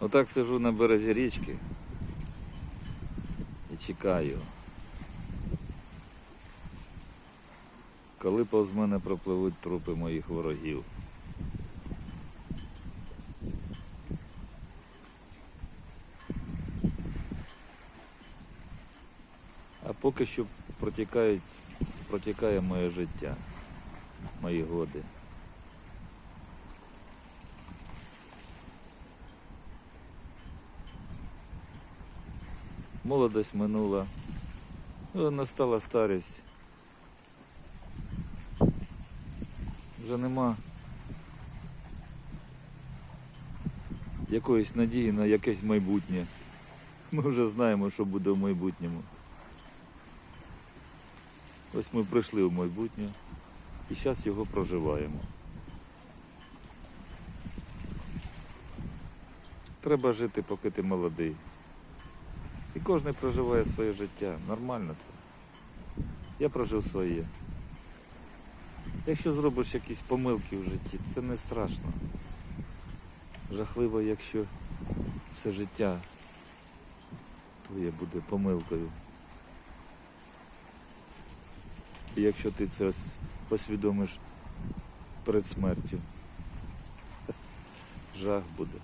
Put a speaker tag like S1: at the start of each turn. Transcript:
S1: Отак сижу на березі річки і чекаю. Коли повз мене пропливуть трупи моїх ворогів. А поки що протікають, протікає моє життя, мої годи. Молодость минула, ну, настала старість. Вже нема якоїсь надії на якесь майбутнє. Ми вже знаємо, що буде в майбутньому. Ось ми прийшли в майбутнє і зараз його проживаємо. Треба жити, поки ти молодий. Кожен проживає своє життя. Нормально це. Я прожив своє. Якщо зробиш якісь помилки в житті, це не страшно. Жахливо, якщо все життя твоє буде помилкою. І якщо ти це ос- посвідомиш перед смертю, жах буде.